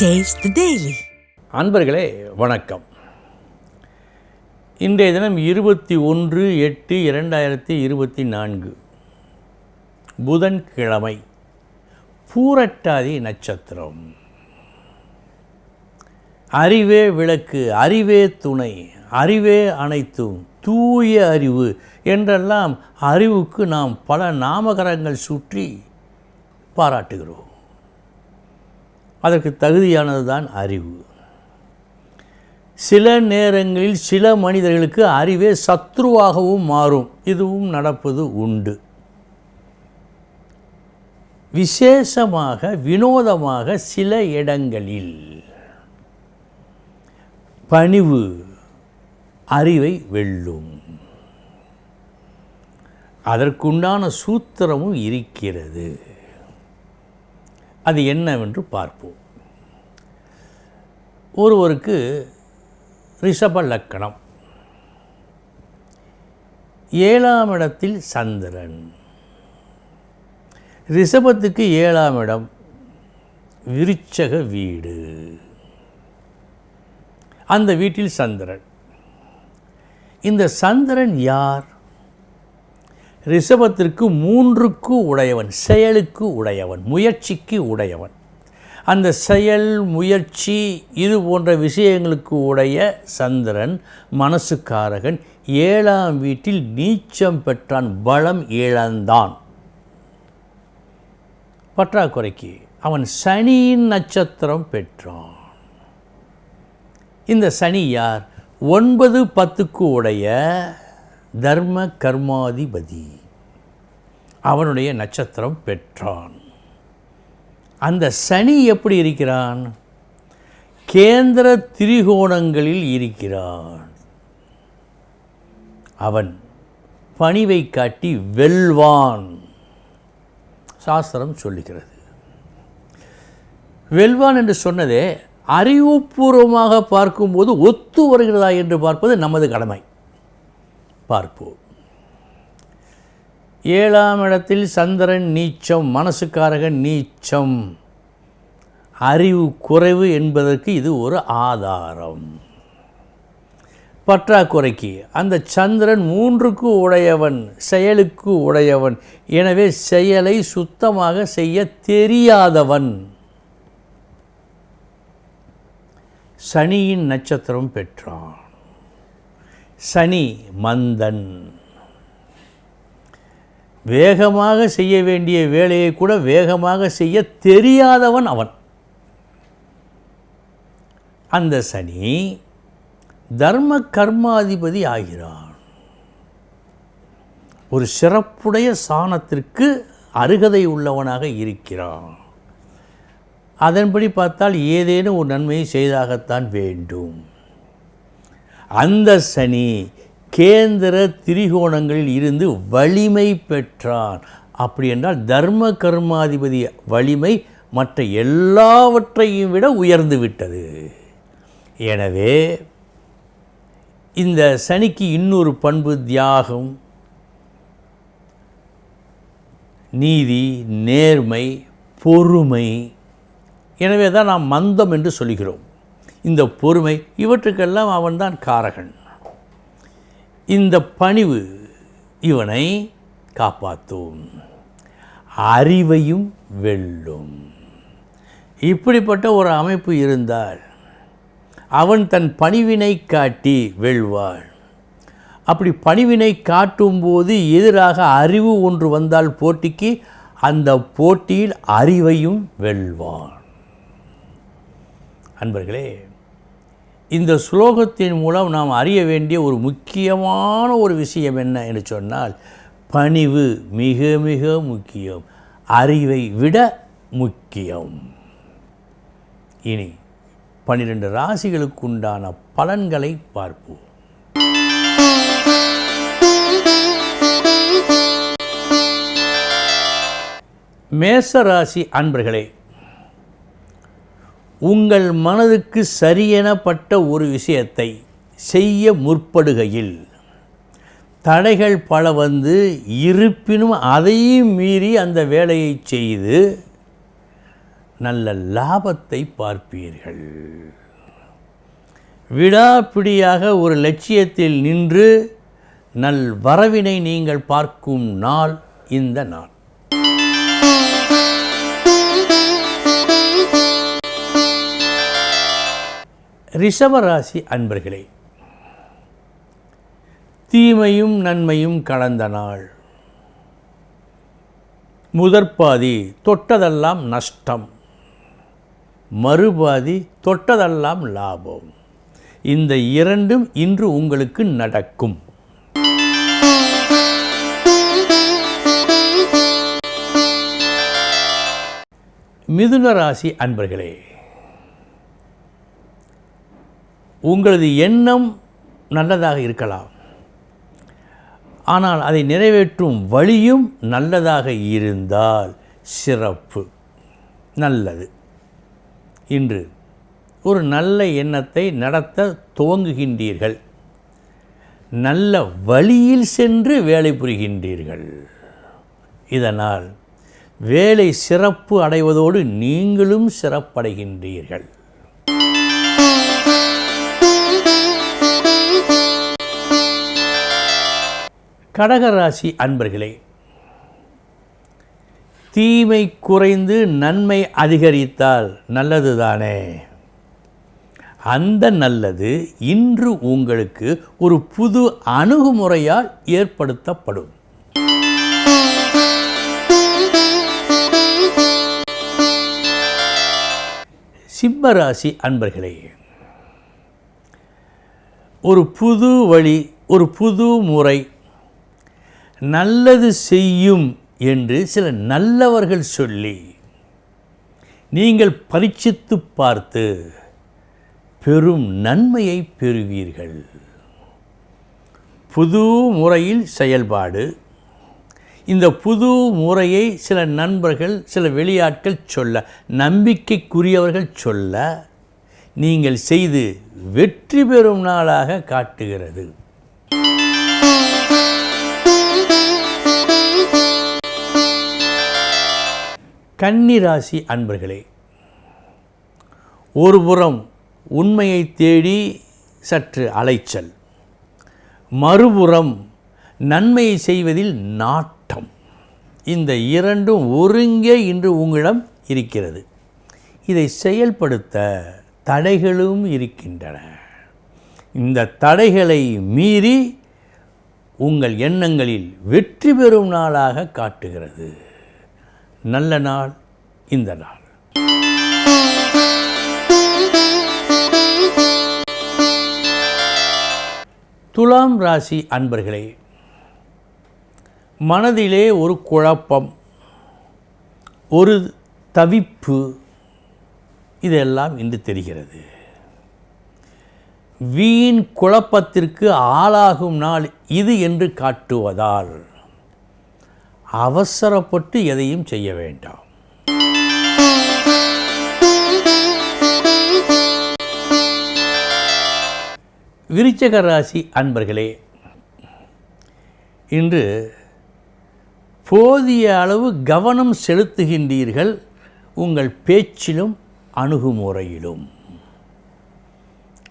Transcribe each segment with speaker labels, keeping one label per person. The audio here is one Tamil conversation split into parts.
Speaker 1: டேஸ்ட் டெய்லி
Speaker 2: அன்பர்களே வணக்கம். இன்றைய தினம் இருபத்தி ஒன்று எட்டு இரண்டாயிரத்தி இருபத்தி நான்கு. புதன்கிழமை பூரட்டாதி நட்சத்திரம். அறிவே விளக்கு அறிவே துணை அறிவே அனைத்தும் தூய அறிவு என்றெல்லாம் அறிவுக்கு நாம் பல நாமகரங்கள் சுற்றி பாராட்டுகிறோம். அதற்கு தகுதியானது தான் அறிவு. சில நேரங்களில் சில மனிதர்களுக்கு அறிவே சத்ருவாகவும் மாறும். இதுவும் நடப்பது உண்டு. விசேஷமாக வினோதமாக சில இடங்களில் பணிவு அறிவை வெல்லும். அதற்குண்டான சூத்திரமும் இருக்கிறது. அது என்னவென்று பார்ப்போம். ஒருவருக்கு ரிஷப லக்கணம். ஏழாம் இடத்தில் சந்திரன். ரிஷபத்துக்கு ஏழாம் இடம் விருச்சக வீடு. அந்த வீட்டில் சந்திரன். இந்த சந்திரன் யார்? ரிஷபத்திற்கு மூன்றுக்கு உடையவன் செயலுக்கு உடையவன் முயற்சிக்கு உடையவன். அந்த செயல் முயற்சி இது போன்ற விஷயங்களுக்கு உடைய சந்திரன் மனசுக்காரகன் ஏழாம் வீட்டில் நீச்சம் பெற்றான் பலம் இழந்தான். பற்றாக்குறைக்கு அவன் சனியின் நட்சத்திரம் பெற்றான். இந்த சனி யார்? ஒன்பது பத்துக்கு உடைய தர்ம கர்மாதிபதி. அவனுடைய நட்சத்திரம் பெற்றான். அந்த சனி எப்படி இருக்கிறான்? கேந்திர திரிகோணங்களில் இருக்கிறான். அவன் பணிவை காட்டி வெல்வான். சாஸ்திரம் சொல்லுகிறது. வெல்வான் என்று சொன்னதே அறிவுபூர்வமாக பார்க்கும்போது ஒத்து வருகிறதா என்று பார்ப்பது நமது கடமை. பார்ப்போம். ஏழாம் இடத்தில் சந்திரன் நீச்சம் மனசுக்காரகன் நீச்சம். அறிவு குறைவு என்பதற்கு இது ஒரு ஆதாரம். பற்றாக்குறைக்கு அந்த சந்திரன் மூன்றுக்கு உடையவன் செயலுக்கு உடையவன் எனவே செயலை சுத்தமாக செய்ய தெரியாதவன். சனியின் நட்சத்திரம் பெற்றான். சனி மந்தன். வேகமாக செய்ய வேண்டிய வேலையை கூட வேகமாக செய்ய தெரியாதவன் அவன். அந்த சனி தர்ம கர்மாதிபதி ஆகிறான். ஒரு சிறப்புடைய சாணத்திற்கு அருகதை உள்ளவனாக இருக்கிறான். அதன்படி பார்த்தால் ஏதேனும் ஒரு நன்மையை செய்தாகத்தான் வேண்டும். அந்த சனி கேந்திர திரிகோணங்களில் இருந்து வலிமை பெற்றான். அப்படி என்றால் தர்ம கர்மாதிபதி வலிமை மற்ற எல்லாவற்றையும் விட உயர்ந்து விட்டது. எனவே இந்த சனிக்கு இன்னொரு பண்பு தியாகம். நீதி நேர்மை பொறுமை. எனவே தான் நாம் மந்தம் என்று சொல்கிறோம். இந்த பொறுமை இவற்றுக்கெல்லாம் அவன்தான் காரகன். இந்த பணிவு இவனை காப்பாற்றும். அறிவையும் வெல்லும். இப்படிப்பட்ட ஒரு அமைப்பு இருந்தால் அவன் தன் பணிவினை காட்டி வெல்வாள். அப்படி பணிவினை காட்டும்போது எதிராக அறிவு ஒன்று வந்தால் போட்டிக்கு அந்த போட்டியில் அறிவையும் வெல்வான். அன்பர்களே இந்த ஸ்லோகத்தின் மூலம் நாம் அறிய வேண்டிய ஒரு முக்கியமான ஒரு விஷயம் என்ன என்று சொன்னால் பணிவு மிக மிக முக்கியம் அறிவை விட முக்கியம். இனி பன்னிரெண்டு ராசிகளுக்கு உண்டான பலன்களை பார்ப்போம். மேச ராசி அன்பர்களே உங்கள் மனதுக்கு சரியெனப்பட்ட ஒரு விஷயத்தை செய்ய முற்படுகையில் தடைகள் பல வந்து இருப்பினும் அதையும் மீறி அந்த வேலையை செய்து நல்ல லாபத்தை பார்ப்பீர்கள். விடாப்பிடியாக ஒரு லட்சியத்தில் நின்று நல் வரவினை நீங்கள் பார்க்கும் நாள் இந்த நாள். ரிஷபராசி அன்பர்களே தீமையும் நன்மையும் கலந்த நாள். முதற்பாதி தொட்டதெல்லாம் நஷ்டம் மறுபாதி தொட்டதெல்லாம் லாபம். இந்த இரண்டும் இன்று உங்களுக்கு நடக்கும். மிதுன ராசி அன்பர்களே உங்களது எண்ணம் நல்லதாக இருக்கலாம். ஆனால் அதை நிறைவேற்றும் வழியும் நல்லதாக இருந்தால் சிறப்பு நல்லது. இன்று ஒரு நல்ல எண்ணத்தை நடத்த துவங்குகின்றீர்கள். நல்ல வழியில் சென்று வேலை புரிகின்றீர்கள். இதனால் வேலை சிறப்பு அடைவதோடு நீங்களும் சிறப்படைகின்றீர்கள். கடகராசி அன்பர்களே தீமை குறைந்து நன்மை அதிகரித்தால் நல்லதுதானே? அந்த நல்லது இன்று உங்களுக்கு ஒரு புது அணுகுமுறையால் ஏற்படுத்தப்படும். சிம்மராசி அன்பர்களே ஒரு புது வழி ஒரு புது முறை நல்லது செய்யும் என்று சில நல்லவர்கள் சொல்லி நீங்கள் பரீட்சித்து பார்த்து பெரும் நன்மையை பெறுவீர்கள். புது முறையில் செயல்பாடு. இந்த புது முறையை சில நண்பர்கள் சில வெளியாட்கள் சொல்ல நம்பிக்கைக்குரியவர்கள் சொல்ல நீங்கள் செய்து வெற்றி பெறும் நாளாக காட்டுகிறது. கன்னிராசி அன்பர்களே ஒருபுறம் உண்மையை தேடி சற்று அலைச்சல் மறுபுறம் நன்மையை செய்வதில் நாட்டம். இந்த இரண்டும் ஒருங்கே இன்று உங்களிடம் இருக்கிறது. இதை செயல்படுத்த தடைகளும் இருக்கின்றன. இந்த தடைகளை மீறி உங்கள் எண்ணங்களில் வெற்றி பெறும் நாளாக காட்டுகிறது. நல்ல நாள் இந்த நாள். துலாம் ராசி அன்பர்களே மனதிலே ஒரு குழப்பம் ஒரு தவிப்பு இதெல்லாம் இன்று தெரிகிறது. வீண் குழப்பத்திற்கு ஆளாகும் நாள் இது என்று காட்டுவதால் அவசரப்பட்டு எதையும் செய்ய வேண்டாம். விருச்சக ராசி அன்பர்களே இன்று போதிய அளவு கவனம் செலுத்துகின்றீர்கள். உங்கள் பேச்சிலும் அணுகுமுறையிலும்.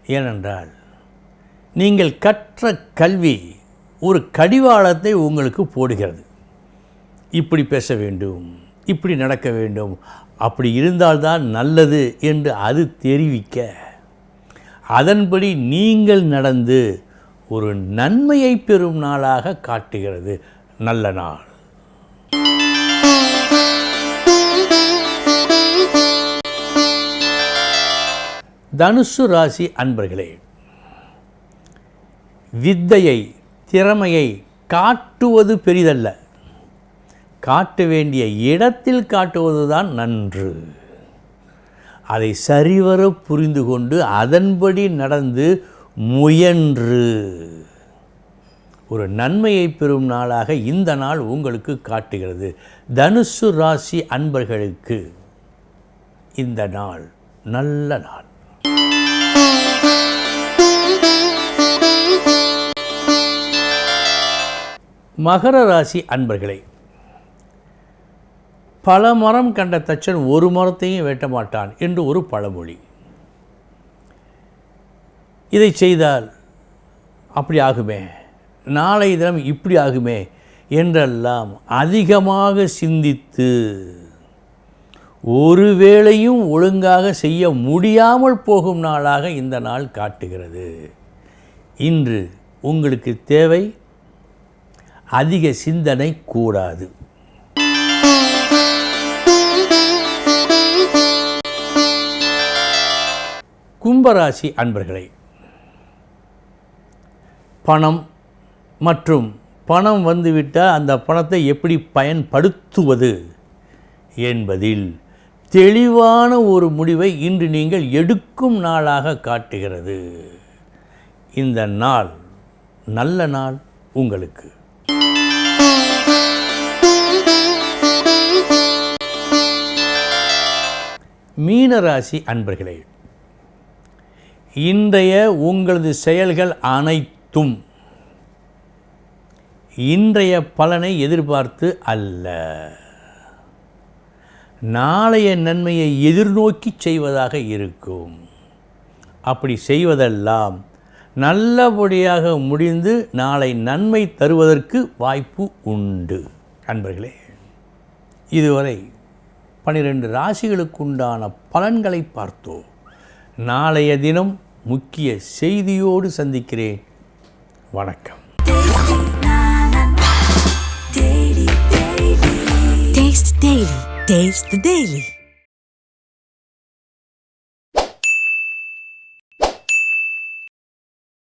Speaker 2: ஏனென்றால் நீங்கள் கற்ற கல்வி ஒரு கடிவாளத்தை உங்களுக்கு போடுகிறது. இப்படி பேச வேண்டும் இப்படி நடக்க வேண்டும் அப்படி இருந்தால்தான் நல்லது என்று அது தெரிவிக்க. அதன்படி நீங்கள் நடந்து ஒரு நன்மையை பெறும் நாளாக காட்டுகிறது. நல்ல நாள். தனுசு ராசி அன்பர்களே வித்தையை திறமையை காட்டுவது பெரிதல்ல. காட்ட வேண்டிய இடத்தில் காட்டுவதுதான் நன்று. அதை சரிவர புரிந்து கொண்டு அதன்படி நடந்து முயன்று. ஒரு நன்மையை பெறும் நாளாக இந்த நாள் உங்களுக்கு காட்டுகிறது. தனுசு ராசி அன்பர்களுக்கு இந்த நாள் நல்ல நாள். மகர ராசி அன்பர்களே பல மரம் கண்ட தச்சன் ஒரு மரத்தையும் வெட்ட மாட்டான் என்று ஒரு பழமொழி. இதை செய்தால் அப்படி ஆகுமே? நாளை தினம் இப்படி ஆகுமே? என்றெல்லாம் அதிகமாக சிந்தித்து ஒரு வேளையும் ஒழுங்காக செய்ய முடியாமல் போகும் நாளாக இந்த நாள் காட்டுகிறது. இன்று உங்களுக்கு தேவை அதிக சிந்தனை கூடாது. கும்பராசி அன்பர்களே பணம் மற்றும் பணம் வந்துவிட்டால் அந்த பணத்தை எப்படி பயன்படுத்துவது என்பதில் தெளிவான ஒரு முடிவை இன்று நீங்கள் எடுக்கும் நாளாக காட்டுகிறது. இந்த நாள் நல்ல நாள் உங்களுக்கு. மீனராசி அன்பர்களே இன்றைய உங்களது செயல்கள் அனைத்தும் இன்றைய பலனை எதிர்பார்த்து அல்ல. நாளைய நன்மையை எதிர்நோக்கி செய்வதாக இருக்கும். அப்படி செய்வதெல்லாம் நல்லபடியாக முடிந்து நாளை நன்மை தருவதற்கு வாய்ப்பு உண்டு. அன்பர்களே இதுவரை பனிரெண்டு ராசிகளுக்குண்டான பலன்களை பார்த்தோம். நாளைய தினம் முக்கிய செய்தியோடு சந்திக்கிறேன். வணக்கம்.
Speaker 1: Taste Daily. Taste the Daily.